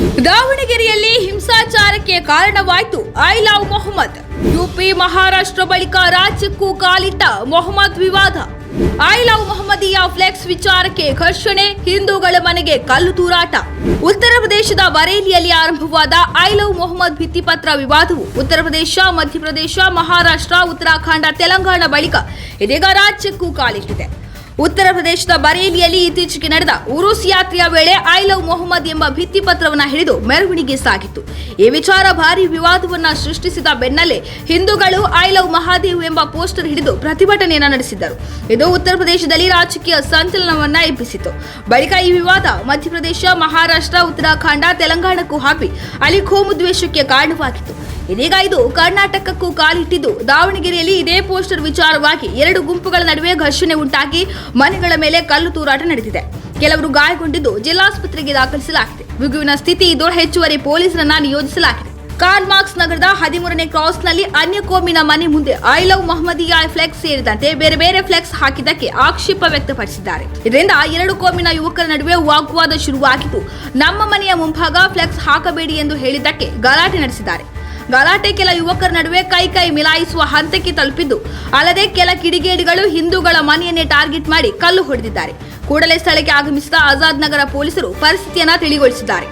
ದಾವಣಗೆರೆಯಲ್ಲಿ ಹಿಂಸಾಚಾರಕ್ಕೆ ಕಾರಣವಾಯಿತು I love Mohammad. UP Maharashtra ಬಳಿಕ ರಾಜ್ಯಕ್ಕೂ ಕಾಲಿಟ್ಟ ಮೊಹಮ್ಮದ್ ವಿವಾದ. ಐ ಲವ್ ಮೊಹಮ್ಮದಿಯ ಫ್ಲೆಕ್ಸ್ ವಿಚಾರಕ್ಕೆ ಘರ್ಷಣೆ, ಹಿಂದೂಗಳ ಮನೆಗೆ ಕಲ್ಲು ತೂರಾಟ. ಉತ್ತರ ಪ್ರದೇಶದ ಬರೇಲಿಯಲ್ಲಿ ಆರಂಭವಾದ ಐ ಲವ್ ಮೊಹಮ್ಮದ್ ಭಿತ್ತಿಪತ್ರ ವಿವಾದವು ಉತ್ತರ ಪ್ರದೇಶ, ಮಧ್ಯಪ್ರದೇಶ, ಮಹಾರಾಷ್ಟ್ರ, ಉತ್ತರಾಖಂಡ, ತೆಲಂಗಾಣ ಬಳಿಕ ಇದೀಗ ರಾಜ್ಯಕ್ಕೂ ಕಾಲಿಟ್ಟಿದೆ. ಉತ್ತರ ಪ್ರದೇಶದ ಬರೇಲಿಯಲ್ಲಿ ಇತ್ತೀಚೆಗೆ ನಡೆದ ಉರುಸ್ ಯಾತ್ರೆಯ ವೇಳೆ ಐ ಲವ್ ಮೊಹಮ್ಮದ್ ಎಂಬ ಭಿತ್ತಿಪತ್ರವನ್ನ ಹಿಡಿದು ಮೆರವಣಿಗೆ ಸಾಗಿತ್ತು. ಈ ವಿಚಾರ ಭಾರಿ ವಿವಾದವನ್ನ ಸೃಷ್ಟಿಸಿದ ಬೆನ್ನಲ್ಲೇ ಹಿಂದೂಗಳು ಐ ಲವ್ ಮಹಾದೇವ್ ಎಂಬ ಪೋಸ್ಟರ್ ಹಿಡಿದು ಪ್ರತಿಭಟನೆಯನ್ನ ನಡೆಸಿದ್ದರು. ಇದು ಉತ್ತರ ಪ್ರದೇಶದಲ್ಲಿ ರಾಜಕೀಯ ಸಂಚಲನವನ್ನ ಎಬ್ಬಿಸಿತು ಬಳಿಕ ಈ ವಿವಾದ ಮಧ್ಯಪ್ರದೇಶ, ಮಹಾರಾಷ್ಟ್ರ, ಉತ್ತರಾಖಂಡ, ತೆಲಂಗಾಣಕ್ಕೂ ಹಾಕಿ ಅಲ್ಲಿ ಕೋಮು ದ್ವೇಷಕ್ಕೆ ಕಾರಣವಾಗಿತ್ತು. ಇದೀಗ ಇದು ಕರ್ನಾಟಕಕ್ಕೂ ಕಾಲಿಟ್ಟಿದ್ದು. ದಾವಣಗೆರೆಯಲ್ಲಿ ಇದೇ ಪೋಸ್ಟರ್ ವಿಚಾರವಾಗಿ ಎರಡು ಗುಂಪುಗಳ ನಡುವೆ ಘರ್ಷಣೆ ಉಂಟಾಗಿ ಮನೆಗಳ ಮೇಲೆ ಕಲ್ಲು ತೂರಾಟ ನಡೆದಿದೆ. ಕೆಲವರು ಗಾಯಗೊಂಡಿದ್ದು ಜಿಲ್ಲಾಸ್ಪತ್ರೆಗೆ ದಾಖಲಿಸಲಾಗಿದೆ. ಬಿಗುವಿನ ಸ್ಥಿತಿ ಇದು. ಹೆಚ್ಚುವರಿ ಪೊಲೀಸರನ್ನ ನಿಯೋಜಿಸಲಾಗಿದೆ. ಕಾರ್ಲ್ ಮಾರ್ಕ್ಸ್ ನಗರದ ಹದಿಮೂರನೇ ಕ್ರಾಸ್ನಲ್ಲಿ ಅನ್ಯ ಕೋಮಿನ ಮನೆ ಮುಂದೆ ಐ ಲವ್ ಮಹಮ್ಮದಿಯಾ ಫ್ಲೆಕ್ಸ್ ಸೇರಿದಂತೆ ಬೇರೆ ಬೇರೆ ಫ್ಲೆಕ್ಸ್ ಹಾಕಿದ್ದಕ್ಕೆ ಆಕ್ಷೇಪ ವ್ಯಕ್ತಪಡಿಸಿದ್ದಾರೆ. ಇದರಿಂದ ಎರಡು ಕೋಮಿನ ಯುವಕರ ನಡುವೆ ವಾಗ್ವಾದ ಶುರುವಾಗಿದ್ದು, ನಮ್ಮ ಮನೆಯ ಮುಂಭಾಗ ಫ್ಲೆಕ್ಸ್ ಹಾಕಬೇಡಿ ಎಂದು ಹೇಳಿದ್ದಕ್ಕೆ ಗಲಾಟೆ ನಡೆಸಿದ್ದಾರೆ. ಗಲಾಟೆ ಕೆಲ ಯುವಕರ ನಡುವೆ ಕೈ ಕೈ ಮಿಲಾಯಿಸುವ ಹಂತಕ್ಕೆ ತಲುಪಿದ್ದು. ಅಲ್ಲದೆ ಕೆಲ ಕಿಡಿಗೇಡಿಗಳು ಹಿಂದೂಗಳ ಮನೆಯನ್ನೇ ಟಾರ್ಗೆಟ್ ಮಾಡಿ ಕಲ್ಲು ಹೊಡೆದಿದ್ದಾರೆ. ಕೂಡಲೇ ಸ್ಥಳಕ್ಕೆ ಆಗಮಿಸಿದ ಆಜಾದ್ ನಗರ ಪೊಲೀಸರು ಪರಿಸ್ಥಿತಿಯನ್ನ ತಿಳಿಗೊಳಿಸಿದ್ದಾರೆ.